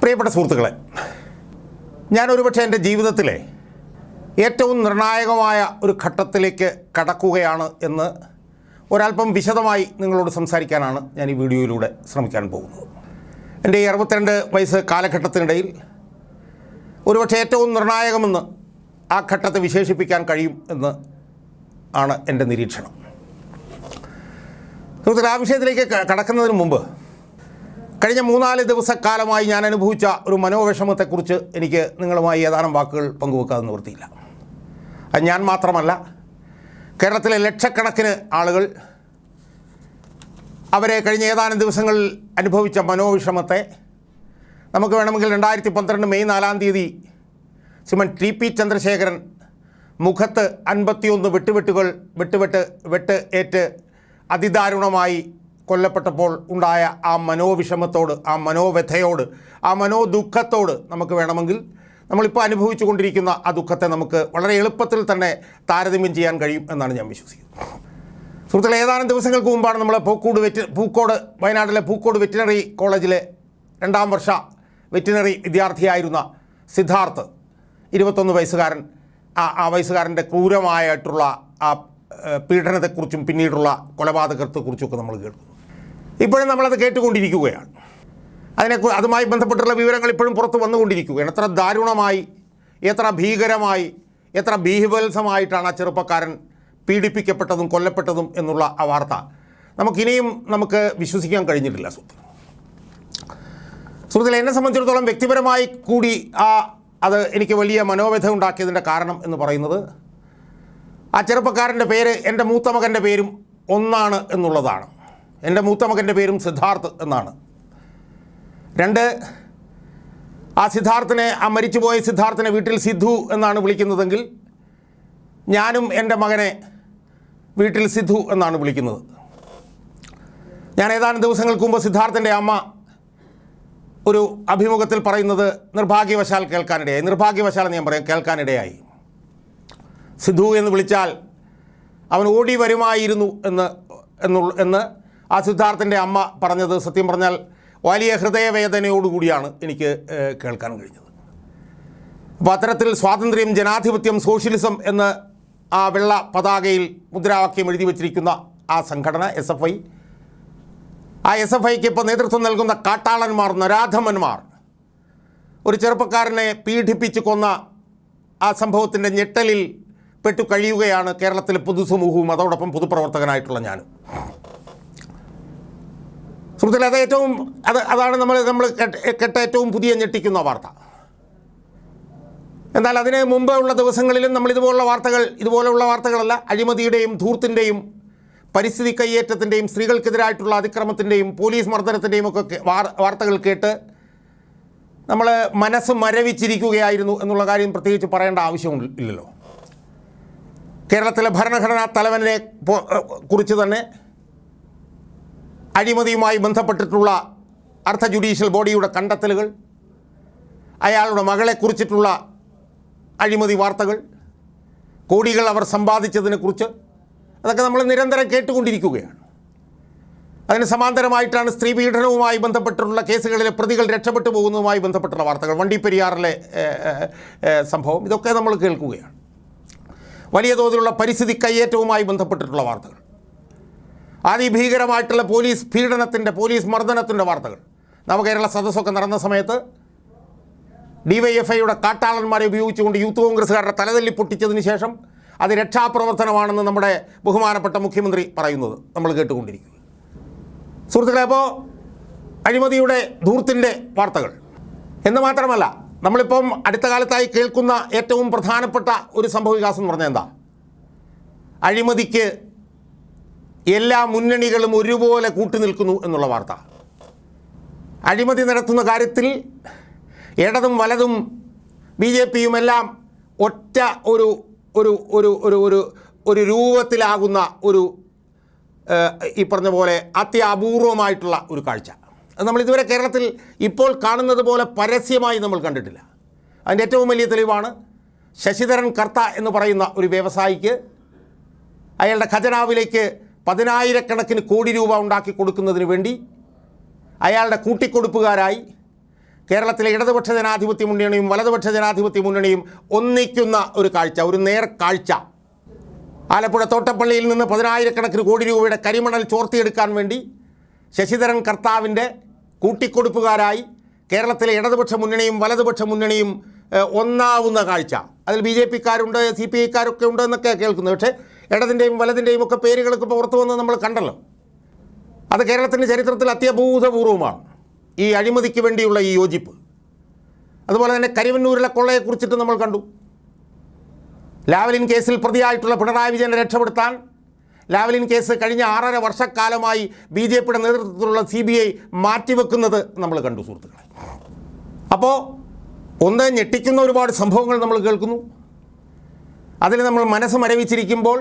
പ്രിയപ്പെട്ട സുഹൃത്തുക്കളെ ഞാൻ ഒരുപക്ഷെ എന്റെ ജീവിതത്തിലെ ഏറ്റവും നിർണായകമായ ഒരു ഘട്ടത്തിലേക്ക് കടക്കുകയാണ് എന്ന് ഒരല്പം വിശദമായി നിങ്ങളോട് സംസാരിക്കാനാണ് ഞാൻ ഈ വീഡിയോയിലൂടെ ശ്രമിക്കാൻ പോകുന്നത്. എന്റെ ഈ അറുപത്തിരണ്ട് വയസ്സ് കാലഘട്ടത്തിനിടയിൽ ഒരുപക്ഷെ ഏറ്റവും നിർണായകമെന്ന് ആ ഘട്ടത്തെ വിശേഷിപ്പിക്കാൻ കഴിയും എന്ന് ആണ് എന്റെ നിരീക്ഷണം. സുഹൃത്തുക്കളെ ആ വിഷയത്തിലേക്ക് കടക്കുന്നതിന് മുമ്പ് കഴിഞ്ഞ മൂന്നാൽ ദിവസക്കാലമായി ഞാൻ അനുഭവിച്ച ഒരു മനോവിഷമത്തെക്കുറിച്ച് എനിക്ക് നിങ്ങളുമായി ഏതാനും വാക്കുകൾ പങ്കുവെക്കാതെ നിവൃത്തിയില്ല. അത് ഞാൻ മാത്രമല്ല കേരളത്തിലെ ലക്ഷക്കണക്കിന് ആളുകൾ അവരെ കഴിഞ്ഞ ഏതാനും ദിവസങ്ങളിൽ അനുഭവിച്ച മനോവിഷമത്തെ നമുക്ക് വേണമെങ്കിൽ രണ്ടായിരത്തി പന്ത്രണ്ട് മെയ് നാലാം തീയതി ശ്രീമൻ ടി പി ചന്ദ്രശേഖരൻ മുഖത്ത് അൻപത്തിയൊന്ന് വെട്ടുവെട്ടുകൾ വെട്ടുവെട്ട് വെട്ട് ഏറ്റ് അതിദാരുണമായി കൊല്ലപ്പെട്ടപ്പോൾ ഉണ്ടായ ആ മനോവിഷമത്തോട് ആ മനോവ്യഥയോട് ആ മനോദുഃഖത്തോട് നമുക്ക് വേണമെങ്കിൽ നമ്മളിപ്പോൾ അനുഭവിച്ചു കൊണ്ടിരിക്കുന്ന ആ ദുഃഖത്തെ നമുക്ക് വളരെ എളുപ്പത്തിൽ തന്നെ താരതമ്യം ചെയ്യാൻ കഴിയും എന്നാണ് ഞാൻ വിശ്വസിക്കുന്നത്. സുഹൃത്തുക്കളെ ഏതാനും ദിവസങ്ങൾക്ക് മുമ്പാണ് നമ്മൾ പൂക്കോട് വെറ്റ് പൂക്കോട് വയനാട്ടിലെ പൂക്കോട് വെറ്റിനറി കോളേജിലെ രണ്ടാം വർഷ വെറ്റിനറി വിദ്യാർത്ഥിയായിരുന്ന സിദ്ധാർത്ഥ് ഇരുപത്തൊന്ന് വയസ്സുകാരൻ ആ ആ വയസ്സുകാരന്റെ ക്രൂരമായിട്ടുള്ള ആ പീഡനത്തെക്കുറിച്ചും പിന്നീടുള്ള കൊലപാതകത്തെക്കുറിച്ചൊക്കെ നമ്മൾ കേൾക്കുന്നു. ഇപ്പോഴും നമ്മളത് കേട്ടുകൊണ്ടിരിക്കുകയാണ്. അതിനെ അതുമായി ബന്ധപ്പെട്ടിട്ടുള്ള വിവരങ്ങൾ ഇപ്പോഴും പുറത്ത് വന്നുകൊണ്ടിരിക്കുകയാണ്. എത്ര ദാരുണമായി എത്ര ഭീകരമായി എത്ര ഭീഭത്സമായിട്ടാണ് ആ ചെറുപ്പക്കാരൻ പീഡിപ്പിക്കപ്പെട്ടതും കൊല്ലപ്പെട്ടതും എന്നുള്ള ആ വാർത്ത നമുക്കിനിയും നമുക്ക് വിശ്വസിക്കാൻ കഴിഞ്ഞിട്ടില്ല സുഹൃത്ത് സുഹൃത്തുക്കളെ എന്നെ സംബന്ധിച്ചിടത്തോളം വ്യക്തിപരമായി കൂടി ആ അത് എനിക്ക് വലിയ മനോവ്യഥ ഉണ്ടാക്കിയതിന്റെ കാരണം എന്ന് പറയുന്നത് ആ ചെറുപ്പക്കാരന്റെ പേര് എന്റെ മൂത്ത മകന്റെ പേരും ഒന്നാണ് എന്നുള്ളതാണ്. എന്റെ മൂത്ത മകന്റെ പേരും സിദ്ധാർത്ഥ് എന്നാണ്. രണ്ട് ആ സിദ്ധാർത്ഥിനെ ആ മരിച്ചുപോയ സിദ്ധാർത്ഥിനെ വീട്ടിൽ സിദ്ധു എന്നാണ് വിളിക്കുന്നതെങ്കിൽ ഞാനും എന്റെ മകനെ വീട്ടിൽ സിദ്ധു എന്നാണ് വിളിക്കുന്നത്. ഞാൻ ഏതാനും ദിവസങ്ങൾക്ക് മുമ്പ് സിദ്ധാർത്ഥന്റെ അമ്മ ഒരു അഭിമുഖത്തിൽ പറയുന്നത് നിർഭാഗ്യവശാൽ കേൾക്കാനിടയായി. നിർഭാഗ്യവശാൽ ഞാൻ പറയാം കേൾക്കാനിടയായി. സിദ്ധു എന്ന് വിളിച്ചാൽ അവൻ ഓടി വരുമായിരുന്നു എന്ന് എന്നുള്ള എന്ന് ആ സിദ്ധാർത്ഥന്റെ അമ്മ പറഞ്ഞത്. സത്യം പറഞ്ഞാൽ വലിയ ഹൃദയവേദനയോടുകൂടിയാണ് എനിക്ക് കേൾക്കാൻ കഴിഞ്ഞത്. അപ്പോൾ അത്തരത്തിൽ സ്വാതന്ത്ര്യം ജനാധിപത്യം സോഷ്യലിസം എന്ന് ആ വെള്ള പതാകയിൽ മുദ്രാവാക്യം എഴുതി വച്ചിരിക്കുന്ന ആ സംഘടന എസ് എഫ് ഐ. ആ എസ് എഫ് ഐക്ക് ഇപ്പോൾ നേതൃത്വം നൽകുന്ന കാട്ടാളന്മാർ നരാധമന്മാർ ഒരു ചെറുപ്പക്കാരനെ പീഡിപ്പിച്ച് കൊന്ന ആ സംഭവത്തിന്റെ ഞെട്ടലിൽ പെട്ടു കഴിയുകയാണ് കേരളത്തിലെ പൊതുസമൂഹവും അതോടൊപ്പം പൊതുപ്രവർത്തകനായിട്ടുള്ള ഞാൻ സുഹൃത്തുക്കളെ അത് ഏറ്റവും അത് അതാണ് നമ്മൾ നമ്മൾ കേട്ട ഏറ്റവും പുതിയ ഞെട്ടിക്കുന്ന വാർത്ത. എന്നാൽ അതിന് മുമ്പ് ഉള്ള ദിവസങ്ങളിലും നമ്മൾ ഇതുപോലുള്ള വാർത്തകൾ ഇതുപോലെയുള്ള വാർത്തകളല്ല അഴിമതിയുടെയും ധൂർത്തിന്റെയും പരിസ്ഥിതി കയ്യേറ്റത്തിന്റെയും സ്ത്രീകൾക്കെതിരായിട്ടുള്ള അതിക്രമത്തിന്റെയും പോലീസ് മർദ്ദനത്തിന്റെയും ഒക്കെ വാർത്തകൾ കേട്ട് നമ്മൾ മനസ്സ് മരവിച്ചിരിക്കുകയായിരുന്നു എന്നുള്ള കാര്യം പ്രത്യേകിച്ച് പറയേണ്ട ആവശ്യമില്ലല്ലോ കേരളത്തിലെ ഭരണഘടനാ തലവനെ കുറിച്ച് തന്നെ അഴിമതിയുമായി ബന്ധപ്പെട്ടിട്ടുള്ള അർദ്ധ ജുഡീഷ്യൽ ബോഡിയുടെ കണ്ടെത്തലുകൾ അയാളുടെ മകളെക്കുറിച്ചിട്ടുള്ള അഴിമതി വാർത്തകൾ കോടികൾ അവർ സമ്പാദിച്ചതിനെക്കുറിച്ച് അതൊക്കെ നമ്മൾ നിരന്തരം കേട്ടുകൊണ്ടിരിക്കുകയാണ്. അതിന് സമാന്തരമായിട്ടാണ് സ്ത്രീ പീഡനവുമായി ബന്ധപ്പെട്ടിട്ടുള്ള കേസുകളിലെ പ്രതികൾ രക്ഷപ്പെട്ടു പോകുന്നതുമായി ബന്ധപ്പെട്ടുള്ള വാർത്തകൾ ഏഹ്, ഏഹ്, സംഭവം. ഇതൊക്കെ നമ്മൾ കേൾക്കുകയാണ്. വലിയ തോതിലുള്ള പരിസ്ഥിതി കയ്യേറ്റവുമായി ബന്ധപ്പെട്ടിട്ടുള്ള വാർത്തകൾ. അതിഭീകരമായിട്ടുള്ള പോലീസ് പീഡനത്തിന്റെ പോലീസ് മർദ്ദനത്തിന്റെ വാർത്തകൾ. നവകേരള സദസ്സൊക്കെ നടന്ന സമയത്ത് ഡിവൈഎഫ്ഐയുടെ കാട്ടാളന്മാരെ ഉപയോഗിച്ചുകൊണ്ട് യൂത്ത് കോൺഗ്രസ്സുകാരുടെ തലതല്ലി പൊട്ടിച്ചതിന് ശേഷം അത് രക്ഷാപ്രവർത്തനമാണെന്ന് നമ്മുടെ ബഹുമാനപ്പെട്ട മുഖ്യമന്ത്രി പറയുന്നത് നമ്മൾ കേട്ടുകൊണ്ടിരിക്കുന്നു. സുഹൃത്തുക്കളെ അപ്പോൾ അഴിമതിയുടെ ധൂർത്തിന്റെ വാർത്തകൾ. എന്ന് മാത്രമല്ല നമ്മളിപ്പം അടുത്ത കാലത്തായി കേൾക്കുന്ന ഏറ്റവും പ്രധാനപ്പെട്ട ഒരു സംഭവവികാസം എന്ന് പറഞ്ഞാൽ എന്താ? അഴിമതിക്ക് എല്ലാ മുന്നണികളും ഒരുപോലെ കൂട്ടുനിൽക്കുന്നു എന്നുള്ള വാർത്ത. അഴിമതി നടത്തുന്ന കാര്യത്തിൽ ഇടതും വലതും ബി ജെ പിയും എല്ലാം ഒറ്റ ഒരു ഒരു ഒരു ഒരു ഒരു ഒരു രൂപത്തിലാകുന്ന ഒരു ഈ പറഞ്ഞ പോലെ അത്യപൂർവമായിട്ടുള്ള ഒരു കാഴ്ച. നമ്മൾ ഇതുവരെ കേരളത്തിൽ ഇപ്പോൾ കാണുന്നത് പോലെ പരസ്യമായി നമ്മൾ കണ്ടിട്ടില്ല. അതിന്റെ ഏറ്റവും വലിയ തെളിവാണ് ശശിധരൻ കർത്ത എന്ന് പറയുന്ന ഒരു വ്യവസായിക്ക് അയാളുടെ ഖജനാവിലേക്ക് പതിനായിരക്കണക്കിന് കോടി രൂപ ഉണ്ടാക്കി കൊടുക്കുന്നതിന് വേണ്ടി അയാളുടെ കൂട്ടിക്കൊടുപ്പുകാരായി കേരളത്തിലെ ഇടതുപക്ഷ ജനാധിപത്യ മുന്നണിയും വലതുപക്ഷ ജനാധിപത്യ മുന്നണിയും ഒന്നിക്കുന്ന ഒരു കാഴ്ച ഒരു നേർ കാഴ്ച ആലപ്പുഴ തോട്ടപ്പള്ളിയിൽ നിന്ന് പതിനായിരക്കണക്കിന് കോടി രൂപയുടെ കരിമണൽ ചോർത്തിയെടുക്കാൻ വേണ്ടി ശശിധരൻ കർത്താവിന്റെ കൂട്ടിക്കൊടുപ്പുകാരായി കേരളത്തിലെ ഇടതുപക്ഷ മുന്നണിയും വലതുപക്ഷ മുന്നണിയും ഒന്നാവുന്ന കാഴ്ച. അതിൽ ബി ജെ പിക്കാരുണ്ട് സി പി ഐക്കാരൊക്കെ ഉണ്ട് എന്നൊക്കെ കേൾക്കുന്നത്. പക്ഷേ ഇടതിന്റെയും വലതിന്റെയും ഒക്കെ പേരുകളൊക്കെ പുറത്തു വന്ന് നമ്മൾ കണ്ടല്ലോ. അത് കേരളത്തിന്റെ ചരിത്രത്തിൽ അത്യഭൂതപൂർവമാണ് ഈ അഴിമതിക്ക് വേണ്ടിയുള്ള ഈ യോജിപ്പ്. അതുപോലെ തന്നെ കരിവന്നൂരിലെ കൊള്ളയെക്കുറിച്ചിട്ട് നമ്മൾ കണ്ടു. ലാവലിൻ കേസിൽ പ്രതിയായിട്ടുള്ള പിണറായി വിജയനെ രക്ഷപ്പെടുത്താൻ ലാവലിൻ കേസ് കഴിഞ്ഞ ആറര വർഷക്കാലമായി ബി ജെ പിയുടെ നേതൃത്വത്തിലുള്ള സി ബി ഐ മാറ്റിവെക്കുന്നത് നമ്മൾ കണ്ടു സുഹൃത്തുക്കളെ. അപ്പോൾ ഒന്ന് ഞെട്ടിക്കുന്ന ഒരുപാട് സംഭവങ്ങൾ നമ്മൾ കേൾക്കുന്നു. അതിൽ നമ്മൾ മനസ്സ് മരവിച്ചിരിക്കുമ്പോൾ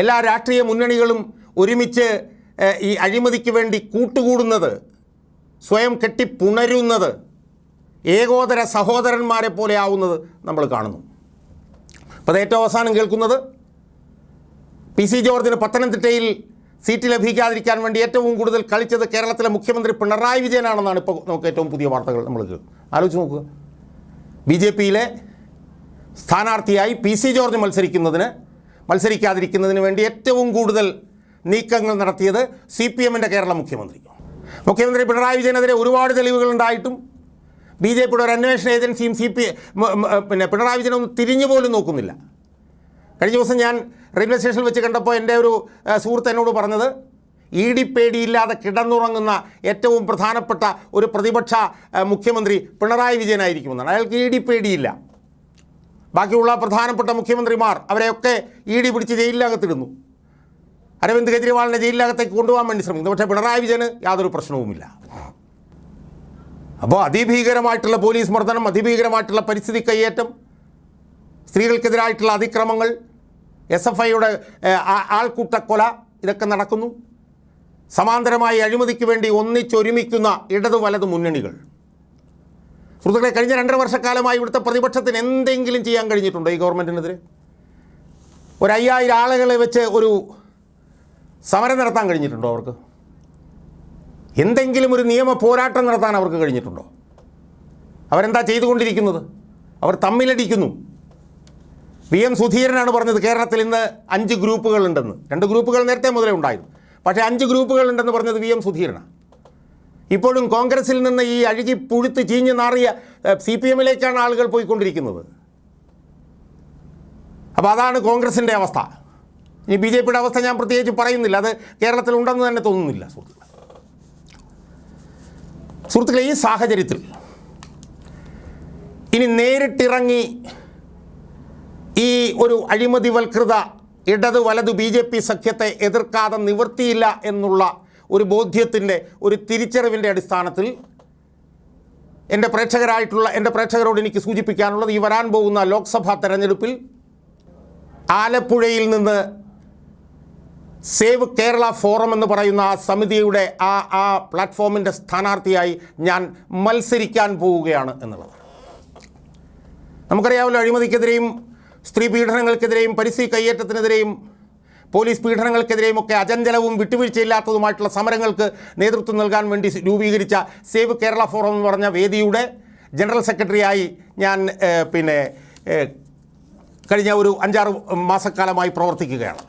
എല്ലാ രാഷ്ട്രീയ മുന്നണികളും ഒരുമിച്ച് ഈ അഴിമതിക്ക് വേണ്ടി കൂട്ടുകൂടുന്നത് സ്വയം കെട്ടിപ്പുണരുന്നത് ഏകോദര സഹോദരന്മാരെ പോലെ ആവുന്നത് നമ്മൾ കാണുന്നു. അപ്പോൾ അത് ഏറ്റവും അവസാനം കേൾക്കുന്നത് പി സി ജോർജിന് പത്തനംതിട്ടയിൽ സീറ്റ് ലഭിക്കാതിരിക്കാൻ വേണ്ടി ഏറ്റവും കൂടുതൽ കളിച്ചത് കേരളത്തിലെ മുഖ്യമന്ത്രി പിണറായി വിജയനാണെന്നാണ് ഇപ്പോൾ നമുക്ക് ഏറ്റവും പുതിയ വാർത്തകൾ നമ്മൾ ആലോചിച്ച് നോക്കുക. ബി ജെ പിയിലെ സ്ഥാനാർത്ഥിയായി പി സി ജോർജ് മത്സരിക്കുന്നതിന് മത്സരിക്കാതിരിക്കുന്നതിന് വേണ്ടി ഏറ്റവും കൂടുതൽ നീക്കങ്ങൾ നടത്തിയത് സി പി എമ്മിന്റെ കേരള മുഖ്യമന്ത്രി. മുഖ്യമന്ത്രി പിണറായി വിജയനെതിരെ ഒരുപാട് തെളിവുകൾ ഉണ്ടായിട്ടും ബി ജെ പിയുടെ ഒരു അന്വേഷണ ഏജൻസിയും സി പി പിന്നെ പിണറായി വിജയനൊന്നും തിരിഞ്ഞു പോലും നോക്കുന്നില്ല. കഴിഞ്ഞ ദിവസം ഞാൻ റെയിൽവേ സ്റ്റേഷനിൽ വെച്ച് കണ്ടപ്പോൾ എന്റെ ഒരു സുഹൃത്ത് എന്നോട് പറഞ്ഞത് ഇ ഡി പേടിയില്ലാതെ കിടന്നുറങ്ങുന്ന ഏറ്റവും പ്രധാനപ്പെട്ട ഒരു പ്രതിപക്ഷ മുഖ്യമന്ത്രി പിണറായി വിജയനായിരിക്കുമെന്നാണ്. അയാൾക്ക് ഇ ഡി പേടിയില്ല. ബാക്കിയുള്ള പ്രധാനപ്പെട്ട മുഖ്യമന്ത്രിമാർ അവരെയൊക്കെ ഡി പിടിച്ച് ജയിലിനകത്തിടുന്നു അരവിന്ദ് കെജ്രിവാളിനെ ജയിലിനകത്തേക്ക് കൊണ്ടുപോകാൻ വേണ്ടി ശ്രമിക്കുന്നു. പക്ഷേ പിണറായി വിജയന് യാതൊരു പ്രശ്നവുമില്ല. അപ്പോൾ അതിഭീകരമായിട്ടുള്ള പോലീസ് മർദ്ദനം അതിഭീകരമായിട്ടുള്ള പരിസ്ഥിതി കയ്യേറ്റം സ്ത്രീകൾക്കെതിരായിട്ടുള്ള അതിക്രമങ്ങൾ എസ് എഫ് ഐയുടെ ആൾക്കൂട്ടക്കൊല ഇതൊക്കെ നടക്കുന്നു. സമാന്തരമായി അഴിമതിക്ക് വേണ്ടി ഒന്നിച്ചൊരുമിക്കുന്ന ഇടതു വലതു മുന്നണികൾ. സുഹൃത്തുക്കളെ കഴിഞ്ഞ രണ്ടര വർഷക്കാലമായി ഇവിടുത്തെ പ്രതിപക്ഷത്തിന് എന്തെങ്കിലും ചെയ്യാൻ കഴിഞ്ഞിട്ടുണ്ടോ ഈ ഗവൺമെന്റിനെതിരെ ഒരു അയ്യായിരം ആളുകളെ വെച്ച് ഒരു സമരം നടത്താൻ കഴിഞ്ഞിട്ടുണ്ടോ അവർക്ക്? എന്തെങ്കിലും ഒരു നിയമ പോരാട്ടം നടത്താൻ അവർക്ക് കഴിഞ്ഞിട്ടുണ്ടോ? അവരെന്താ ചെയ്തുകൊണ്ടിരിക്കുന്നത്? അവർ തമ്മിലടിക്കുന്നു. വി എം സുധീരനാണ് പറഞ്ഞത് കേരളത്തിൽ ഇന്ന് അഞ്ച് ഗ്രൂപ്പുകളുണ്ടെന്ന്. രണ്ട് ഗ്രൂപ്പുകൾ നേരത്തെ മുതലേ ഉണ്ടായിരുന്നു. പക്ഷേ അഞ്ച് ഗ്രൂപ്പുകളുണ്ടെന്ന് പറഞ്ഞത് വി എം സുധീരനാണ്. ഇപ്പോഴും കോൺഗ്രസിൽ നിന്ന് ഈ അഴുകി പുഴുത്ത് ചീഞ്ഞ് നാറിയ സി പി എമ്മിലേക്കാണ് ആളുകൾ പോയിക്കൊണ്ടിരിക്കുന്നത്. അപ്പോൾ അതാണ് കോൺഗ്രസിന്റെ അവസ്ഥ. ഇനി ബി ജെ പിയുടെ അവസ്ഥ ഞാൻ പ്രത്യേകിച്ച് പറയുന്നില്ല. അത് കേരളത്തിൽ ഉണ്ടെന്ന് തന്നെ തോന്നുന്നില്ല സുഹൃത്തുക്കളെ. സുഹൃത്തുക്കളെ ഈ സാഹചര്യത്തിൽ ഇനി നേരിട്ടിറങ്ങി ഈ ഒരു അഴിമതിവൽകൃത ഇടത് വലതു ബി ജെ പി സഖ്യത്തെ എതിർക്കാതെ നിവൃത്തിയില്ല എന്നുള്ള ഒരു ബോധ്യത്തിന്റെ ഒരു തിരിച്ചറിവിന്റെ അടിസ്ഥാനത്തിൽ എന്റെ പ്രേക്ഷകരായിട്ടുള്ള എന്റെ പ്രേക്ഷകരോട് എനിക്ക് സൂചിപ്പിക്കാനുള്ളത് ഈ വരാൻ പോകുന്ന ലോക്സഭാ തെരഞ്ഞെടുപ്പിൽ ആലപ്പുഴയിൽ നിന്ന് സേവ് കേരള ഫോറം എന്ന് പറയുന്ന ആ സമിതിയുടെ ആ ആ പ്ലാറ്റ്ഫോമിന്റെ സ്ഥാനാർത്ഥിയായി ഞാൻ മത്സരിക്കാൻ പോവുകയാണ് എന്നുള്ളത്. നമുക്കറിയാമല്ലോ അഴിമതിക്കെതിരെയും സ്ത്രീ പീഡനങ്ങൾക്കെതിരെയും പരിസ്ഥിതി കയ്യേറ്റത്തിനെതിരെയും പോലീസ് പീഡനങ്ങൾക്കെതിരെയും ഒക്കെ അചഞ്ചലവും വിട്ടുവീഴ്ചയില്ലാത്തതുമായിട്ടുള്ള സമരങ്ങൾക്ക് നേതൃത്വം നൽകാൻ വേണ്ടി രൂപീകരിച്ച സേവ് കേരള ഫോറം എന്ന് പറഞ്ഞ വേദിയുടെ ജനറൽ സെക്രട്ടറിയായി ഞാൻ പിന്നെ കഴിഞ്ഞ ഒരു അഞ്ചാറ് മാസക്കാലമായി പ്രവർത്തിക്കുകയാണ്.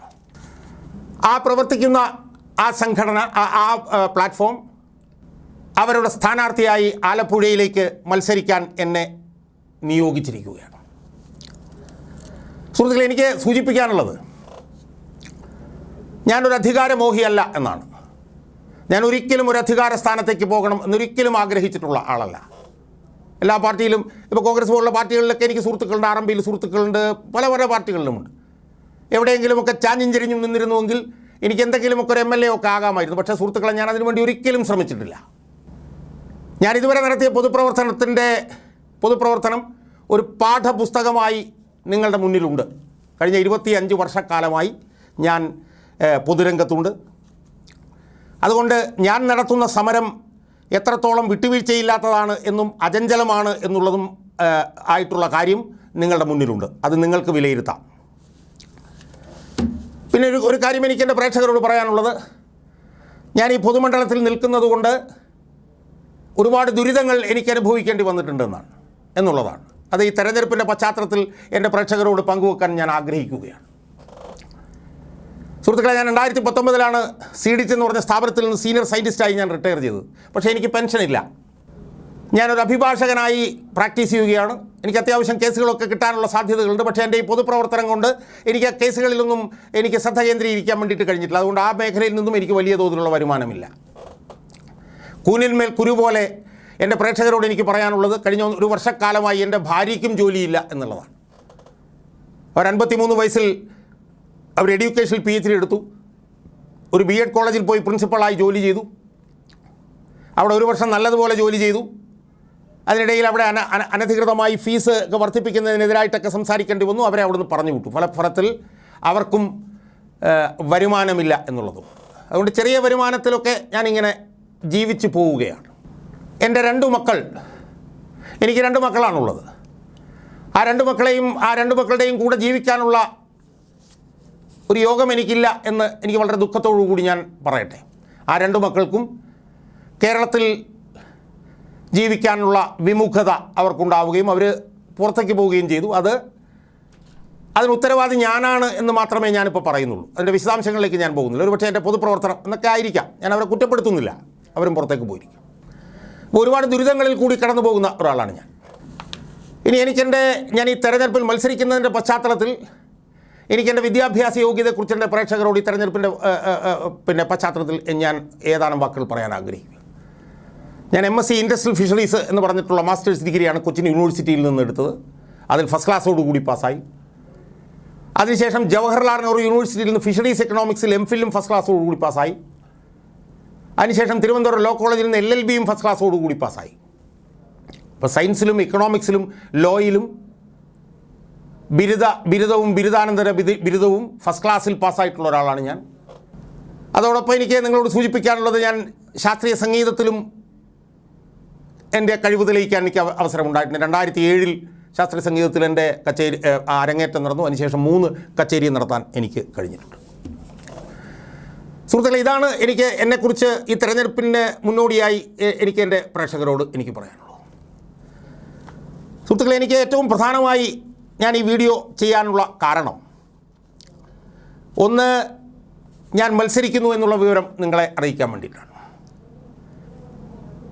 ആ പ്രവർത്തിക്കുന്ന ആ സംഘടന ആ പ്ലാറ്റ്ഫോം അവരുടെ സ്ഥാനാർത്ഥിയായി ആലപ്പുഴയിലേക്ക് മത്സരിക്കാൻ എന്നെ നിയോഗിച്ചിരിക്കുകയാണ്. സുഹൃത്തുക്കളെ എനിക്ക് സൂചിപ്പിക്കാനുള്ളത് ഞാനൊരു അധികാരമോഹിയല്ല എന്നാണ്. ഞാൻ ഒരിക്കലും ഒരു അധികാര സ്ഥാനത്തേക്ക് പോകണം എന്നൊരിക്കലും ആഗ്രഹിച്ചിട്ടുള്ള ആളല്ല. എല്ലാ പാർട്ടിയിലും ഇപ്പോൾ കോൺഗ്രസ് പോലുള്ള പാർട്ടികളിലൊക്കെ എനിക്ക് സുഹൃത്തുക്കളുണ്ട് ആർ എം പിയിൽ സുഹൃത്തുക്കളുണ്ട് പല പല പാർട്ടികളിലുമുണ്ട്. എവിടെയെങ്കിലുമൊക്കെ ചാഞ്ഞിഞ്ചെരിഞ്ഞും നിന്നിരുന്നുവെങ്കിൽ എനിക്ക് എന്തെങ്കിലുമൊക്കെ ഒരു എം എൽ എ ഒക്കെ ആകാമായിരുന്നു. പക്ഷേ സുഹൃത്തുക്കളെ ഞാൻ അതിനുവേണ്ടി ഒരിക്കലും ശ്രമിച്ചിട്ടില്ല. ഞാൻ ഇതുവരെ നടത്തിയ പൊതുപ്രവർത്തനത്തിന്റെ പൊതുപ്രവർത്തനം ഒരു പാഠപുസ്തകമായി നിങ്ങളുടെ മുന്നിലുണ്ട്. കഴിഞ്ഞ ഇരുപത്തി അഞ്ച് വർഷക്കാലമായി ഞാൻ പൊതുരംഗത്തുണ്ട്. അതുകൊണ്ട് ഞാൻ നടത്തുന്ന സമരം എത്രത്തോളം വിട്ടുവീഴ്ചയില്ലാത്തതാണ് എന്നും അചഞ്ചലമാണ് എന്നുള്ളതും ആയിട്ടുള്ള കാര്യം നിങ്ങളുടെ മുന്നിലുണ്ട്. അത് നിങ്ങൾക്ക് വിലയിരുത്താം. പിന്നെ ഒരു ഒരു കാര്യം എനിക്ക് എന്റെ പ്രേക്ഷകരോട് പറയാനുള്ളത്. ഞാൻ ഈ പൊതുമണ്ഡലത്തിൽ നിൽക്കുന്നതുകൊണ്ട് ഒരുപാട് ദുരിതങ്ങൾ എനിക്ക് അനുഭവിക്കേണ്ടി വന്നിട്ടുണ്ടെന്നാണ് എന്നുള്ളതാണ്. അത് ഈ തെരഞ്ഞെടുപ്പിന്റെ പശ്ചാത്തലത്തിൽ എന്റെ പ്രേക്ഷകരോട് പങ്കുവെക്കാൻ ഞാൻ ആഗ്രഹിക്കുകയാണ്. സുഹൃത്തുക്കളെ ഞാൻ രണ്ടായിരത്തി പത്തൊമ്പതിലാണ് സി ഡി എന്ന് പറഞ്ഞ സ്ഥാപനത്തിൽ നിന്ന് സീനിയർ സയന്റിസ്റ്റായി ഞാൻ റിട്ടയർ ചെയ്തത്. പക്ഷേ എനിക്ക് പെൻഷനില്ല ഞാനൊരു അഭിഭാഷകനായി പ്രാക്ടീസ് ചെയ്യുകയാണ്. എനിക്ക് അത്യാവശ്യം കേസുകളൊക്കെ കിട്ടാനുള്ള സാധ്യതകളുണ്ട്. പക്ഷേ എന്റെ ഈ പൊതുപ്രവർത്തനം കൊണ്ട് എനിക്ക് ആ കേസുകളിലൊന്നും എനിക്ക് ശ്രദ്ധ കേന്ദ്രീകരിക്കാൻ വേണ്ടിയിട്ട് കഴിഞ്ഞിട്ടില്ല. അതുകൊണ്ട് ആ മേഖലയിൽ നിന്നും എനിക്ക് വലിയ തോതിലുള്ള വരുമാനമില്ല. കൂനിന്മേൽ കുരു പോലെ എന്റെ പ്രേക്ഷകരോട് എനിക്ക് പറയാനുള്ളത് കഴിഞ്ഞ ഒരു വർഷക്കാലമായി എന്റെ ഭാര്യയ്ക്കും ജോലിയില്ല എന്നുള്ളതാണ്. അവർ അൻപത്തിമൂന്ന് വയസ്സിൽ അവർ എഡ്യൂക്കേഷനിൽ പി എച്ച് ഡി എടുത്തു. ഒരു ബി എഡ് കോളേജിൽ പോയി പ്രിൻസിപ്പളായി ജോലി ചെയ്തു. അവിടെ ഒരു വർഷം നല്ലതുപോലെ ജോലി ചെയ്തു. അതിനിടയിൽ അവിടെ അന അന- അനധികൃതമായി ഫീസ് ഒക്കെ വർദ്ധിപ്പിക്കുന്നതിനെതിരായിട്ടൊക്കെ സംസാരിക്കേണ്ടി വന്നു. അവരെ അവിടെ നിന്ന് പറഞ്ഞു വിട്ടു. ഫലഫലത്തിൽ അവർക്കും വരുമാനമില്ല എന്നുള്ളതും. അതുകൊണ്ട് ചെറിയ വരുമാനത്തിലൊക്കെ ഞാനിങ്ങനെ ജീവിച്ചു പോവുകയാണ്. എന്റെ രണ്ട് മക്കൾ എനിക്ക് രണ്ട് മക്കളാണുള്ളത്. ആ രണ്ട് മക്കളെയും ആ രണ്ട് മക്കളുടെയും കൂടെ ജീവിക്കാനുള്ള ഒരു യോഗം എനിക്കില്ല എന്ന് എനിക്ക് വളരെ ദുഃഖത്തോടു കൂടി ഞാൻ പറയട്ടെ. ആ രണ്ട് മക്കൾക്കും കേരളത്തിൽ ജീവിക്കാനുള്ള വിമുഖത അവർക്കുണ്ടാവുകയും അവർ പുറത്തേക്ക് പോവുകയും ചെയ്തു. അത് അതിന് ഉത്തരവാദി ഞാനാണ് എന്ന് മാത്രമേ ഞാനിപ്പോൾ പറയുന്നുള്ളൂ. അതിന്റെ വിശദാംശങ്ങളിലേക്ക് ഞാൻ പോകുന്നില്ല. ഒരു പക്ഷേ എന്റെ പൊതുപ്രവർത്തനം എന്നൊക്കെ ആയിരിക്കാം. ഞാൻ അവരെ കുറ്റപ്പെടുത്തുന്നില്ല. അവരും പുറത്തേക്ക് പോയിരിക്കും. ഒരുപാട് ദുരിതങ്ങളിൽ കൂടി കടന്നു പോകുന്ന ഒരാളാണ് ഞാൻ. ഇനി എനിക്കെന്റെ ഞാൻ ഈ തെരഞ്ഞെടുപ്പിൽ മത്സരിക്കുന്നതിന്റെ പശ്ചാത്തലത്തിൽ എനിക്കെന്റെ വിദ്യാഭ്യാസ യോഗ്യതയെക്കുറിച്ച് എന്റെ പ്രേക്ഷകരോട് ഈ തെരഞ്ഞെടുപ്പിന്റെ പിന്നെ പശ്ചാത്തലത്തിൽ ഞാൻ ഏതാനും വാക്കുകൾ പറയാൻ ആഗ്രഹിക്കുന്നു. ഞാൻ M S C industrial fisheries എന്ന് പറഞ്ഞിട്ടുള്ള മാസ്റ്റേഴ്സ് ഡിഗ്രിയാണ് കൊച്ചിൻ യൂണിവേഴ്സിറ്റിയിൽ നിന്ന് എടുത്തത്. അതിൽ ഫസ്റ്റ് ക്ലാസ്സോടുകൂടി പാസ്സായി. അതിനുശേഷം ജവഹർലാൽ നെഹ്റു യൂണിവേഴ്സിറ്റിയിൽ നിന്ന് ഫിഷറീസ് എക്കണോമിക്സിൽ എം ഫില്ലും ഫസ്റ്റ് ക്ലാസ്സോടുകൂടി പാസ്സായി. അതിനുശേഷം തിരുവനന്തപുരം ലോ കോളേജിൽ നിന്ന് എൽ എൽ ബിയും ഫസ്റ്റ് ക്ലാസ്സോടുകൂടി പാസ്സായി. ഇപ്പോൾ സയൻസിലും ഇക്കണോമിക്സിലും ലോയിലും ബിരുദ ബിരുദവും ബിരുദാനന്തര ബിരുദ- ബിരുദവും ഫസ്റ്റ് ക്ലാസ്സിൽ പാസ്സായിട്ടുള്ള ഒരാളാണ് ഞാൻ. അതോടൊപ്പം എനിക്ക് നിങ്ങളോട് സൂചിപ്പിക്കാനുള്ളത് ഞാൻ ശാസ്ത്രീയ സംഗീതത്തിലും എന്റെ കഴിവ് തെളിയിക്കാൻ എനിക്ക് അവസരം അവസരമുണ്ടായിട്ടുണ്ട്. രണ്ടായിരത്തി ഏഴിൽ ശാസ്ത്രീയ സംഗീതത്തിൽ എന്റെ കച്ചേരി അരങ്ങേറ്റം നടന്നു. അതിനുശേഷം മൂന്ന് കച്ചേരി നടത്താൻ എനിക്ക് കഴിഞ്ഞിട്ടുണ്ട്. സുഹൃത്തുക്കളെ ഇതാണ് എനിക്ക് എന്നെക്കുറിച്ച് ഈ തെരഞ്ഞെടുപ്പിന് മുന്നോടിയായി എനിക്ക് എന്റെ പ്രേക്ഷകരോട് എനിക്ക് പറയാനുള്ളത്. സുഹൃത്തുക്കളെ എനിക്ക് ഏറ്റവും പ്രധാനമായി ഞാൻ ഈ വീഡിയോ ചെയ്യാനുള്ള കാരണം ഒന്ന് ഞാൻ മത്സരിക്കുന്നു എന്നുള്ള വിവരം നിങ്ങളെ അറിയിക്കാൻ വേണ്ടിയിട്ടാണ്.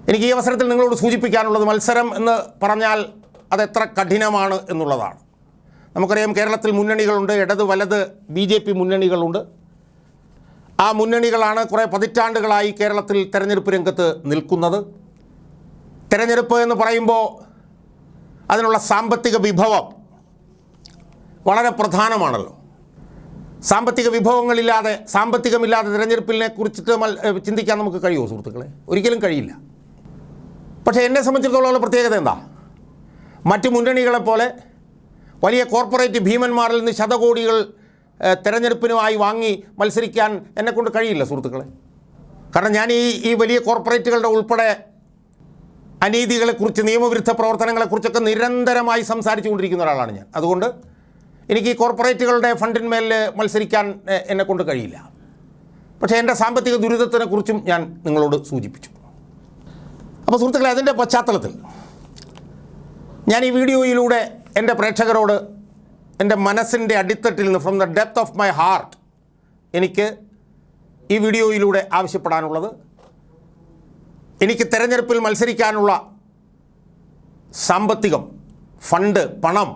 എനിക്ക് ഈ അവസരത്തിൽ നിങ്ങളോട് സൂചിപ്പിക്കാനുള്ളത് മത്സരം എന്ന് പറഞ്ഞാൽ അതെത്ര കഠിനമാണ് എന്നുള്ളതാണ്. നമുക്കറിയാം കേരളത്തിൽ മുന്നണികളുണ്ട് ഇടത് വലത് ബി മുന്നണികളുണ്ട്. ആ മുന്നണികളാണ് കുറേ പതിറ്റാണ്ടുകളായി കേരളത്തിൽ തെരഞ്ഞെടുപ്പ് രംഗത്ത് നിൽക്കുന്നത്. തെരഞ്ഞെടുപ്പ് എന്ന് പറയുമ്പോൾ അതിനുള്ള സാമ്പത്തിക വിഭവം വളരെ പ്രധാനമാണല്ലോ. സാമ്പത്തിക വിഭവങ്ങളില്ലാതെ സാമ്പത്തികമില്ലാതെ തിരഞ്ഞെടുപ്പിനെ കുറിച്ചിട്ട് മൽ ചിന്തിക്കാൻ നമുക്ക് കഴിയുമോ സുഹൃത്തുക്കളെ? ഒരിക്കലും കഴിയില്ല. പക്ഷേ എന്നെ സംബന്ധിച്ചിടത്തോളം പ്രത്യേകത എന്താ? മറ്റ് മുന്നണികളെപ്പോലെ വലിയ കോർപ്പറേറ്റ് ഭീമന്മാരിൽ നിന്ന് ശതകോടികൾ തെരഞ്ഞെടുപ്പിനുമായി വാങ്ങി മത്സരിക്കാൻ എന്നെക്കൊണ്ട് കഴിയില്ല സുഹൃത്തുക്കളെ. കാരണം ഞാൻ ഈ ഈ വലിയ കോർപ്പറേറ്റുകളുടെ ഉൾപ്പെടെ അനീതികളെക്കുറിച്ച് നിയമവിരുദ്ധ പ്രവർത്തനങ്ങളെക്കുറിച്ചൊക്കെ നിരന്തരമായി സംസാരിച്ചു കൊണ്ടിരിക്കുന്ന ഒരാളാണ് ഞാൻ. അതുകൊണ്ട് എനിക്ക് ഈ കോർപ്പറേറ്റുകളുടെ ഫണ്ടിന്മേൽ മത്സരിക്കാൻ എന്നെക്കൊണ്ട് കഴിയില്ല. പക്ഷേ എന്റെ സാമ്പത്തിക ദുരിതത്തിനെക്കുറിച്ചും ഞാൻ നിങ്ങളോട് സൂചിപ്പിച്ചു. അപ്പോൾ സുഹൃത്തുക്കളെ അതിന്റെ പശ്ചാത്തലത്തിൽ ഞാൻ ഈ വീഡിയോയിലൂടെ എന്റെ പ്രേക്ഷകരോട് എന്റെ മനസ്സിന്റെ അടിത്തട്ടിൽ നിന്ന് from the depth of my heart എനിക്ക് ഈ വീഡിയോയിലൂടെ ആവശ്യപ്പെടാനുള്ളത്. എനിക്ക് തെരഞ്ഞെടുപ്പിൽ മത്സരിക്കാനുള്ള സാമ്പത്തികം ഫണ്ട് പണം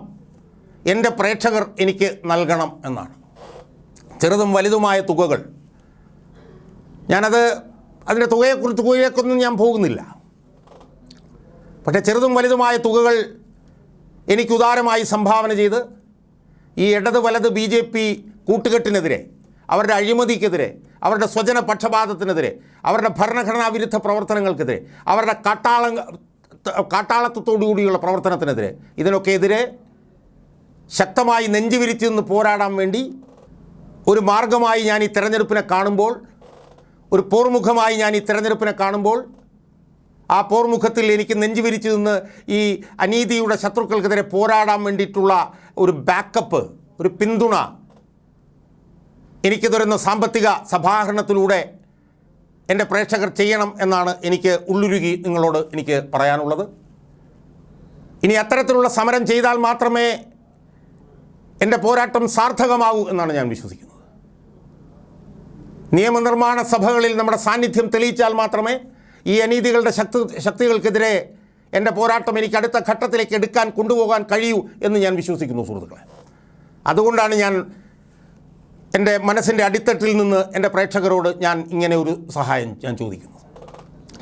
എന്റെ പ്രേക്ഷകർ എനിക്ക് നൽകണം എന്നാണ്. ചെറുതും വലുതുമായ തുകകൾ. ഞാനത് അതിന്റെ തുകയെക്കുറിച്ച് തുകയിലേക്കൊന്നും ഞാൻ പോകുന്നില്ല. പക്ഷേ ചെറുതും വലുതുമായ തുകകൾ എനിക്ക് ഉദാരമായി സംഭാവന ചെയ്ത് ഈ ഇടത് വലത് ബി ജെ പി കൂട്ടുകെട്ടിനെതിരെ അവരുടെ അഴിമതിക്കെതിരെ അവരുടെ സ്വജന പക്ഷപാതത്തിനെതിരെ അവരുടെ ഭരണഘടനാ വിരുദ്ധ പ്രവർത്തനങ്ങൾക്കെതിരെ അവരുടെ കാട്ടാള കാട്ടാളത്വത്തോടുകൂടിയുള്ള പ്രവർത്തനത്തിനെതിരെ ഇതിനൊക്കെ എതിരെ ശക്തമായി നെഞ്ചുവിരിച്ച് നിന്ന് പോരാടാൻ വേണ്ടി ഒരു മാർഗമായി ഞാൻ ഈ തെരഞ്ഞെടുപ്പിനെ കാണുമ്പോൾ ഒരു പോർമുഖമായി ഞാൻ ഈ തെരഞ്ഞെടുപ്പിനെ കാണുമ്പോൾ ആ പോർമുഖത്തിൽ എനിക്ക് നെഞ്ചുവിരിച്ച് നിന്ന് ഈ അനീതിയുടെ ശത്രുക്കൾക്കെതിരെ പോരാടാൻ വേണ്ടിയിട്ടുള്ള ഒരു ബാക്കപ്പ് ഒരു പിന്തുണ. എനിക്ക് തരുന്ന സാമ്പത്തിക സഭാഹരണത്തിലൂടെ എന്റെ പ്രേക്ഷകർ ചെയ്യണം എന്നാണ് എനിക്ക് ഉള്ളുരുകി നിങ്ങളോട് എനിക്ക് പറയാനുള്ളത്. ഇനി അത്തരത്തിലുള്ള സമരം ചെയ്താൽ മാത്രമേ എന്റെ പോരാട്ടം സാർത്ഥകമാകൂ എന്നാണ് ഞാൻ വിശ്വസിക്കുന്നത്. നിയമനിർമ്മാണ സഭകളിൽ നമ്മുടെ സാന്നിധ്യം തെളിയിച്ചാൽ മാത്രമേ ഈ അനീതികളുടെ ശക്തി ശക്തികൾക്കെതിരെ എന്റെ പോരാട്ടം എനിക്ക് അടുത്ത ഘട്ടത്തിലേക്ക് എടുക്കാൻ കൊണ്ടുപോകാൻ കഴിയൂ എന്ന് ഞാൻ വിശ്വസിക്കുന്നു സുഹൃത്തുക്കളെ. അതുകൊണ്ടാണ് ഞാൻ എന്റെ മനസ്സിന്റെ അടിത്തട്ടിൽ നിന്ന് എന്റെ പ്രേക്ഷകരോട് ഞാൻ ഇങ്ങനെ ഒരു സഹായം ഞാൻ ചോദിക്കുന്നു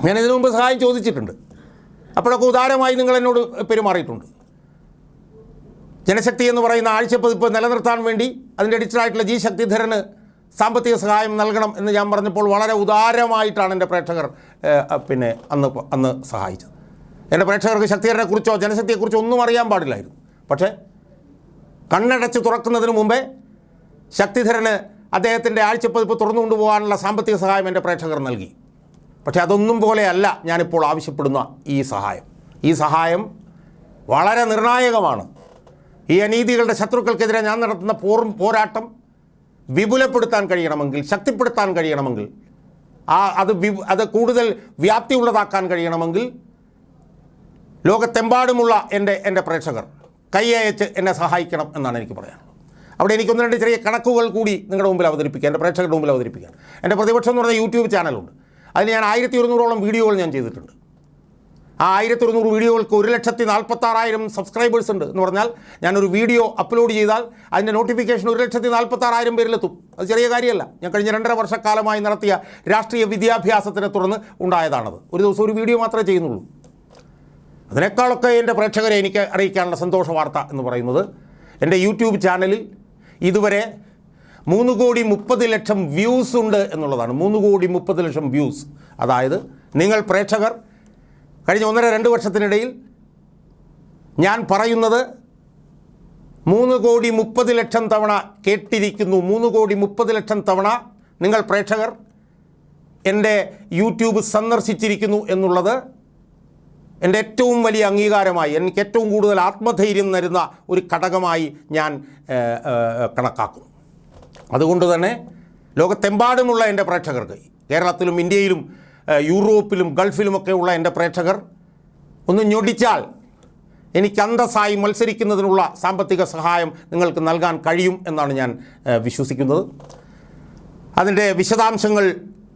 ഞാൻ ഇതിനു മുമ്പ് സഹായം ചോദിച്ചിട്ടുണ്ട്. അപ്പോഴൊക്കെ ഉദാരമായി നിങ്ങൾ എന്നോട് പെരുമാറിയിട്ടുണ്ട്. ജനശക്തി എന്ന് പറയുന്ന ആഴ്ചപ്പതിപ്പ് നിലനിർത്താൻ വേണ്ടി അതിന്റെ എഡിറ്ററായിട്ടുള്ള ജി ശക്തിധരന് സാമ്പത്തിക സഹായം നൽകണം എന്ന് ഞാൻ പറഞ്ഞപ്പോൾ വളരെ ഉദാരമായിട്ടാണ് എന്റെ പ്രേക്ഷകർ പിന്നെ അന്ന് അന്ന് സഹായിച്ചത്. എന്റെ പ്രേക്ഷകർക്ക് ശക്തിധരനെക്കുറിച്ചോ ജനശക്തിയെക്കുറിച്ചോ ഒന്നും അറിയാൻ പാടില്ലായിരുന്നു. പക്ഷേ കണ്ണടച്ച് തുറക്കുന്നതിന് മുമ്പേ ശക്തിധരന് അദ്ദേഹത്തിന്റെ ആഴ്ചപ്പതിപ്പ് തുറന്നു കൊണ്ടുപോകാനുള്ള സാമ്പത്തിക സഹായം എന്റെ പ്രേക്ഷകർ നൽകി. പക്ഷേ അതൊന്നും പോലെയല്ല ഞാനിപ്പോൾ ആവശ്യപ്പെടുന്ന ഈ സഹായം. ഈ സഹായം വളരെ നിർണായകമാണ്. ഈ അനീതികളുടെ ശത്രുക്കൾക്കെതിരെ ഞാൻ നടത്തുന്ന പോറും പോരാട്ടം വിപുലപ്പെടുത്താൻ കഴിയണമെങ്കിൽ ശക്തിപ്പെടുത്താൻ കഴിയണമെങ്കിൽ ആ അത് അത് കൂടുതൽ വ്യാപ്തിയുള്ളതാക്കാൻ കഴിയണമെങ്കിൽ ലോകത്തെമ്പാടുമുള്ള എന്റെ എന്റെ പ്രേക്ഷകർ കൈയയച്ച് എന്നെ സഹായിക്കണം എന്നാണ് എനിക്ക് പറയാൻ അവിടെ എനിക്ക് എനിക്കൊന്ന് രണ്ട് ചെറിയ കണക്കുകൾ കൂടി നിങ്ങളുടെ മുമ്പിൽ അവതരിപ്പിക്കാം എന്റെ പ്രേക്ഷകരുടെ മുമ്പിൽ അവതരിപ്പിക്കാം. എന്റെ പ്രതിപക്ഷം എന്ന് പറഞ്ഞ യൂട്യൂബ് ചാനലുണ്ട്. അതിന് ഞാൻ ആയിരത്തി ഒരുന്നൂറോളം വീഡിയോകൾ ഞാൻ ചെയ്തിട്ടുണ്ട്. ആ ആയിരത്തി ഒരുന്നൂറ് വീഡിയോകൾക്ക് ഒരു ലക്ഷത്തി നാൽപ്പത്താറായിരം സബ്സ്ക്രൈബേഴ്സ് ഉണ്ട് എന്ന് പറഞ്ഞാൽ ഞാനൊരു വീഡിയോ അപ്ലോഡ് ചെയ്താൽ അതിന്റെ നോട്ടിഫിക്കേഷൻ ഒരു ലക്ഷത്തി നാൽപ്പത്താറായിരം പേരിലെത്തും. അത് ചെറിയ കാര്യമല്ല. ഞാൻ കഴിഞ്ഞ രണ്ടര വർഷക്കാലമായി നടത്തിയ രാഷ്ട്രീയ വിദ്യാഭ്യാസത്തിനെ തുടർന്ന് ഉണ്ടായതാണത്. ഒരു ദിവസം ഒരു വീഡിയോ മാത്രമേ ചെയ്യുന്നുള്ളൂ. അതിനേക്കാളൊക്കെ എന്റെ പ്രേക്ഷകരെ എനിക്ക് അറിയിക്കാനുള്ള സന്തോഷ വാർത്ത എന്ന് പറയുന്നത് എന്റെ യൂട്യൂബ് ചാനലിൽ ഇതുവരെ മൂന്ന് കോടി മുപ്പത് ലക്ഷം വ്യൂസ് ഉണ്ട് എന്നുള്ളതാണ്. മൂന്ന് കോടി മുപ്പത് ലക്ഷം വ്യൂസ്. അതായത് നിങ്ങൾ പ്രേക്ഷകർ കഴിഞ്ഞ ഒന്നര രണ്ട് വർഷത്തിനിടയിൽ ഞാൻ പറയുന്നത് മൂന്ന് കോടി മുപ്പത് ലക്ഷം തവണ കേട്ടിരിക്കുന്നു. മൂന്ന് കോടി മുപ്പത് ലക്ഷം തവണ നിങ്ങൾ പ്രേക്ഷകർ എന്റെ യൂട്യൂബ് സന്ദർശിച്ചിരിക്കുന്നു എന്നുള്ളത് എന്റെ ഏറ്റവും വലിയ അംഗീകാരമായി എനിക്ക് ഏറ്റവും കൂടുതൽ ആത്മധൈര്യം തരുന്ന ഒരു ഘടകമായി ഞാൻ ഏഹ്, അതുകൊണ്ട് തന്നെ ലോകത്തെമ്പാടുമുള്ള എന്റെ പ്രേക്ഷകർക്ക് കേരളത്തിലും ഇന്ത്യയിലും യൂറോപ്പിലും ഗൾഫിലുമൊക്കെ ഉള്ള എന്റെ പ്രേക്ഷകർ ഒന്ന് ഞൊടിച്ചാൽ എനിക്ക് അന്തസ്സായി മത്സരിക്കുന്നതിനുള്ള സാമ്പത്തിക സഹായം നിങ്ങൾക്ക് നൽകാൻ കഴിയും എന്നാണ് ഞാൻ വിശ്വസിക്കുന്നത്. അതിന്റെ വിശദാംശങ്ങൾ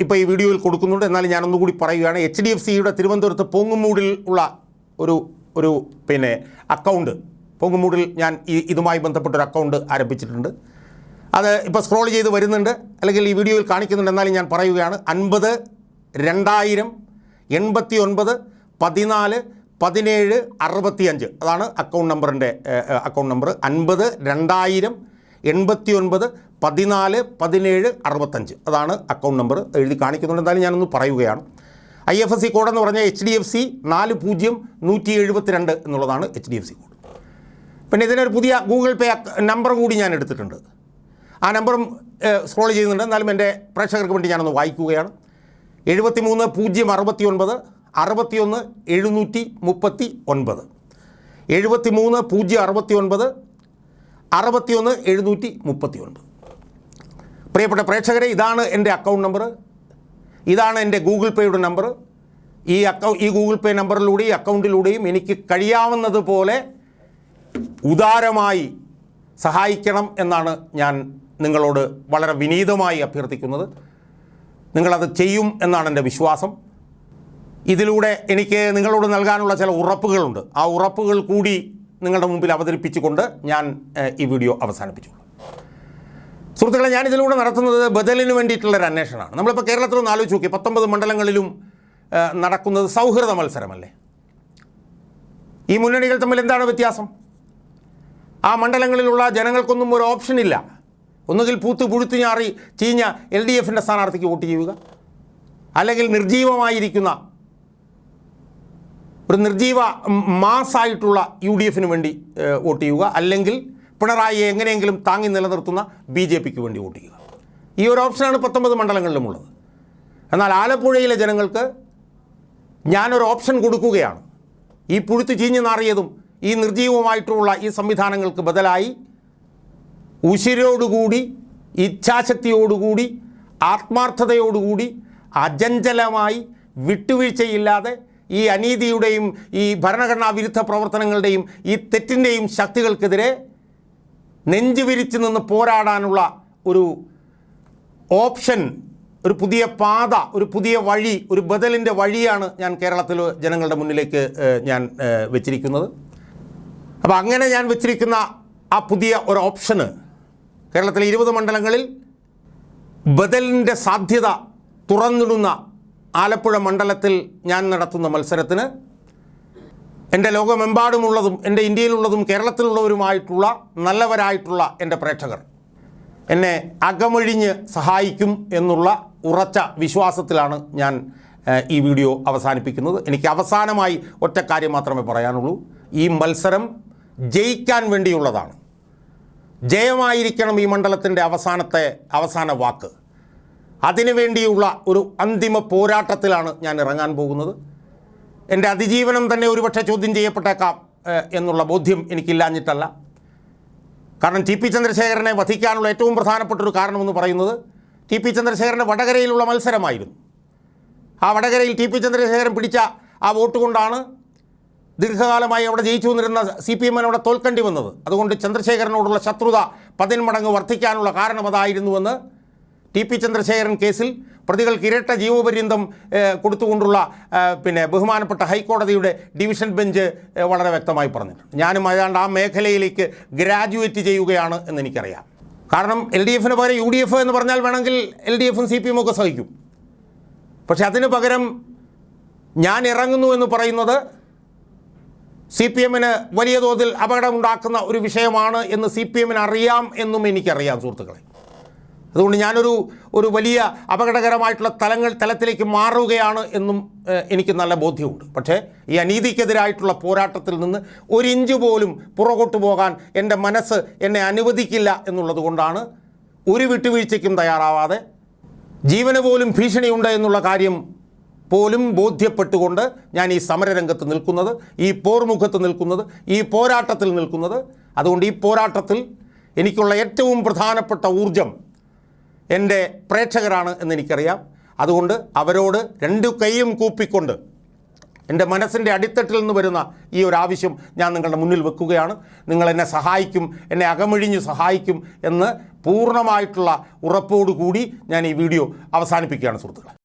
ഇപ്പോൾ ഈ വീഡിയോയിൽ കൊടുക്കുന്നുണ്ട്. എന്നാലും ഞാനൊന്നുകൂടി പറയുകയാണ്. എച്ച് ഡി എഫ് സിയുടെ തിരുവനന്തപുരത്ത് പൊങ്ങുമൂടിൽ ഉള്ള ഒരു ഒരു പിന്നെ അക്കൗണ്ട്. പൊങ്ങുമൂടിൽ ഞാൻ ഈ ഇതുമായി ബന്ധപ്പെട്ടൊരു അക്കൗണ്ട് ആരംഭിച്ചിട്ടുണ്ട്. അത് ഇപ്പോൾ സ്ക്രോൾ ചെയ്ത് വരുന്നുണ്ട്. അല്ലെങ്കിൽ ഈ വീഡിയോയിൽ കാണിക്കുന്നുണ്ട്. എന്നാലും ഞാൻ പറയുകയാണ്. അൻപത് രണ്ടായിരം എൺപത്തി ഒൻപത് പതിനാല് പതിനേഴ് അറുപത്തിയഞ്ച്. അതാണ് അക്കൗണ്ട് നമ്പറിന്റെ അക്കൗണ്ട് നമ്പർ. അൻപത് രണ്ടായിരം എൺപത്തി ഒൻപത് പതിനാല് പതിനേഴ് അറുപത്തഞ്ച്. അതാണ് അക്കൗണ്ട് നമ്പർ എഴുതി കാണിക്കുന്നുണ്ട്. എന്തായാലും ഞാനൊന്ന് പറയുകയാണ്. I F S C code എന്ന് പറഞ്ഞാൽ എച്ച് ഡി എഫ് സി നാല് പൂജ്യം നൂറ്റി എഴുപത്തിരണ്ട് എന്നുള്ളതാണ് H D F C code പിന്നെ ഇതിനൊരു പുതിയ ഗൂഗിൾ പേ നമ്പർ കൂടി ഞാൻ എടുത്തിട്ടുണ്ട്. ആ നമ്പറും സ്ക്രോൾ ചെയ്യുന്നുണ്ട്. എന്നാലും എന്റെ പ്രേക്ഷകർക്ക് വേണ്ടി ഞാനൊന്ന് വായിക്കുകയാണ്. എഴുപത്തി മൂന്ന് പൂജ്യം അറുപത്തി ഒൻപത് അറുപത്തിയൊന്ന് എഴുന്നൂറ്റി മുപ്പത്തി ഒൻപത്. എഴുപത്തി മൂന്ന് പൂജ്യം അറുപത്തി ഒൻപത് അറുപത്തിയൊന്ന് എഴുന്നൂറ്റി മുപ്പത്തി ഒൻപത് പ്രിയപ്പെട്ട പ്രേക്ഷകരെ ഇതാണ് എന്റെ അക്കൗണ്ട് നമ്പർ ഇതാണ് എന്റെ ഗൂഗിൾ പേയുടെ നമ്പർ ഈ അക്കൗ ഈ ഗൂഗിൾ പേ നമ്പറിലൂടെയും അക്കൗണ്ടിലൂടെയും എനിക്ക് കഴിയാവുന്നതുപോലെ ഉദാരമായി സഹായിക്കണം എന്നാണ് ഞാൻ നിങ്ങളോട് വളരെ വിനീതമായി അഭ്യർത്ഥിക്കുന്നത്. നിങ്ങളത് ചെയ്യും എന്നാണ് എന്റെ വിശ്വാസം. ഇതിലൂടെ എനിക്ക് നിങ്ങളോട് നൽകാനുള്ള ചില ഉറപ്പുകളുണ്ട്. ആ ഉറപ്പുകൾ കൂടി നിങ്ങളുടെ മുമ്പിൽ അവതരിപ്പിച്ചുകൊണ്ട് ഞാൻ ഈ വീഡിയോ അവസാനിപ്പിച്ചു. സുഹൃത്തുക്കളെ ഞാൻ ഇതിലൂടെ നടത്തുന്നത് ബദലിന് വേണ്ടിയിട്ടുള്ളൊരു അന്വേഷണമാണ്. നമ്മളിപ്പോൾ കേരളത്തിലൊന്ന് ആലോചിച്ച് നോക്കി പത്തൊമ്പത് മണ്ഡലങ്ങളിലും നടക്കുന്നത് സൗഹൃദ മത്സരമല്ലേ? ഈ മുന്നണികൾ തമ്മിൽ എന്താണ് വ്യത്യാസം? ആ മണ്ഡലങ്ങളിലുള്ള ജനങ്ങൾക്കൊന്നും ഒരു ഓപ്ഷൻ ഇല്ല. ഒന്നുകിൽ പൂത്ത് പുഴുത്തു ഞാറി ചീഞ്ഞ എൽ ഡി എഫിന്റെ സ്ഥാനാർത്ഥിക്ക് വോട്ട് ചെയ്യുക അല്ലെങ്കിൽ നിർജീവമായിരിക്കുന്ന ഒരു നിർജീവ മാസായിട്ടുള്ള യു ഡി എഫിന് വേണ്ടി വോട്ട് ചെയ്യുക അല്ലെങ്കിൽ പിണറായിയെ എങ്ങനെയെങ്കിലും താങ്ങി നിലനിർത്തുന്ന ബി ജെ പിക്ക് വേണ്ടി വോട്ട് ചെയ്യുക. ഈ ഒരു ഓപ്ഷനാണ് പത്തൊമ്പത് മണ്ഡലങ്ങളിലുമുള്ളത്. എന്നാൽ ആലപ്പുഴയിലെ ജനങ്ങൾക്ക് ഞാനൊരു ഓപ്ഷൻ കൊടുക്കുകയാണ്. ഈ പുഴുത്ത് ചീഞ്ഞു നാറിയതും ഈ നിർജീവമായിട്ടുള്ള ഈ സംവിധാനങ്ങൾക്ക് ബദലായി ഉശിരോടുകൂടി ഇച്ഛാശക്തിയോടുകൂടി ആത്മാർത്ഥതയോടുകൂടി അജഞ്ചലമായി വിട്ടുവീഴ്ചയില്ലാതെ ഈ അനീതിയുടെയും ഈ ഭരണഘടനാ വിരുദ്ധ പ്രവർത്തനങ്ങളുടെയും ഈ തെറ്റിന്റെയും ശക്തികൾക്കെതിരെ നെഞ്ചുവിരിച്ച് നിന്ന് പോരാടാനുള്ള ഒരു ഓപ്ഷൻ ഒരു പുതിയ പാത ഒരു പുതിയ വഴി ഒരു ബദലിന്റെ വഴിയാണ് ഞാൻ കേരളത്തിൽ ജനങ്ങളുടെ മുന്നിലേക്ക് ഞാൻ വെച്ചിരിക്കുന്നത്. അപ്പോൾ അങ്ങനെ ഞാൻ വെച്ചിരിക്കുന്ന ആ പുതിയ ഒരു ഓപ്ഷന് കേരളത്തിലെ ഇരുപത് മണ്ഡലങ്ങളിൽ ബദലിന്റെ സാധ്യത തുറന്നിടുന്ന ആലപ്പുഴ മണ്ഡലത്തിൽ ഞാൻ നടത്തുന്ന മത്സരത്തിന് എന്റെ ലോകമെമ്പാടുമുള്ളതും എന്റെ ഇന്ത്യയിലുള്ളതും കേരളത്തിലുള്ളവരുമായിട്ടുള്ള നല്ലവരായിട്ടുള്ള എന്റെ പ്രേക്ഷകർ എന്നെ അകമൊഴിഞ്ഞ് സഹായിക്കും എന്നുള്ള ഉറച്ച വിശ്വാസത്തിലാണ് ഞാൻ ഈ വീഡിയോ അവസാനിപ്പിക്കുന്നത്. എനിക്ക് അവസാനമായി ഒറ്റ കാര്യം മാത്രമേ പറയാനുള്ളൂ. ഈ മത്സരം ജയിക്കാൻ വേണ്ടിയുള്ളതാണ്. ജയമായിരിക്കണം ഈ മണ്ഡലത്തിന്റെ അവസാനത്തെ അവസാന വാക്ക്. അതിനുവേണ്ടിയുള്ള ഒരു അന്തിമ പോരാട്ടത്തിലാണ് ഞാൻ ഇറങ്ങാൻ പോകുന്നത്. എന്റെ അതിജീവനം തന്നെ ഒരുപക്ഷെ ചോദ്യം ചെയ്യപ്പെട്ടേക്കാം എന്നുള്ള ബോധ്യം എനിക്കില്ലാഞ്ഞിട്ടല്ല. കാരണം ടി പി ചന്ദ്രശേഖരനെ വധിക്കാനുള്ള ഏറ്റവും പ്രധാനപ്പെട്ട ഒരു കാരണമെന്ന് പറയുന്നത് ടി പി ചന്ദ്രശേഖരന്റെ വടകരയിലുള്ള മത്സരമായിരുന്നു. ആ വടകരയിൽ ടി പി ചന്ദ്രശേഖരൻ പിടിച്ച ആ വോട്ട് കൊണ്ടാണ് ദീർഘകാലമായി അവിടെ ജയിച്ചു വന്നിരുന്ന സി പി എമ്മിന് അവിടെ തോൽക്കേണ്ടി വന്നത്. അതുകൊണ്ട് ചന്ദ്രശേഖരനോടുള്ള ശത്രുത പതിന്മടങ്ങ് വർദ്ധിക്കാനുള്ള കാരണം അതായിരുന്നുവെന്ന് ടി പി ചന്ദ്രശേഖരൻ കേസിൽ പ്രതികൾക്ക് ഇരട്ട ജീവപര്യന്തം കൊടുത്തുകൊണ്ടുള്ള പിന്നെ ബഹുമാനപ്പെട്ട ഹൈക്കോടതിയുടെ ഡിവിഷൻ ബെഞ്ച് വളരെ വ്യക്തമായി പറഞ്ഞിട്ടുണ്ട്. ഞാനും ഏതാണ്ട് ആ മേഖലയിലേക്ക് ഗ്രാജുവേറ്റ് ചെയ്യുകയാണ് എന്ന് എനിക്കറിയാം കാരണം എൽ ഡി എഫിന് പകരം യു ഡി എഫ് എന്ന് പറഞ്ഞാൽ വേണമെങ്കിൽ എൽ ഡി എഫും സി പി എമ്മും ഒക്കെ സഹിക്കും. പക്ഷെ അതിന് പകരം ഞാൻ ഇറങ്ങുന്നു എന്ന് പറയുന്നത് സി പി എമ്മിന് വലിയ തോതിൽ അപകടമുണ്ടാക്കുന്ന ഒരു വിഷയമാണ് എന്ന് സി പി എമ്മിന് അറിയാം എന്നും എനിക്കറിയാം സുഹൃത്തുക്കളെ. അതുകൊണ്ട് ഞാനൊരു ഒരു വലിയ അപകടകരമായിട്ടുള്ള തലങ്ങൾ തലത്തിലേക്ക് മാറുകയാണ് എന്നും എനിക്ക് നല്ല ബോധ്യമുണ്ട്. പക്ഷേ ഈ അനീതിക്കെതിരായിട്ടുള്ള പോരാട്ടത്തിൽ നിന്ന് ഒരു ഇഞ്ച് പോലും പുറകോട്ട് പോകാൻ എന്റെ മനസ്സ് എന്നെ അനുവദിക്കില്ല എന്നുള്ളത് കൊണ്ടാണ് ഒരു വിട്ടുവീഴ്ചയ്ക്കും തയ്യാറാവാതെ ജീവന് പോലും ഭീഷണിയുണ്ട് എന്നുള്ള കാര്യം പോലും ബോധ്യപ്പെട്ടുകൊണ്ട് ഞാൻ ഈ സമരരംഗത്ത് നിൽക്കുന്നത് ഈ പോർമുഖത്ത് നിൽക്കുന്നത് ഈ പോരാട്ടത്തിൽ നിൽക്കുന്നത്. അതുകൊണ്ട് ഈ പോരാട്ടത്തിൽ എനിക്കുള്ള ഏറ്റവും പ്രധാനപ്പെട്ട ഊർജം എന്റെ പ്രേക്ഷകരാണ് എന്നെനിക്കറിയാം. അതുകൊണ്ട് അവരോട് രണ്ടു കൈയും കൂപ്പിക്കൊണ്ട് എന്റെ മനസ്സിന്റെ അടിത്തട്ടിൽ നിന്ന് വരുന്ന ഈ ഒരു ആവശ്യം ഞാൻ നിങ്ങളുടെ മുന്നിൽ വെക്കുകയാണ്. നിങ്ങൾ എന്നെ സഹായിക്കും എന്നെ അകമൊഴിഞ്ഞ് സഹായിക്കും എന്ന് പൂർണമായിട്ടുള്ള ഉറപ്പോടുകൂടി ഞാൻ ഈ വീഡിയോ അവസാനിപ്പിക്കുകയാണ് സുഹൃത്തുക്കളെ.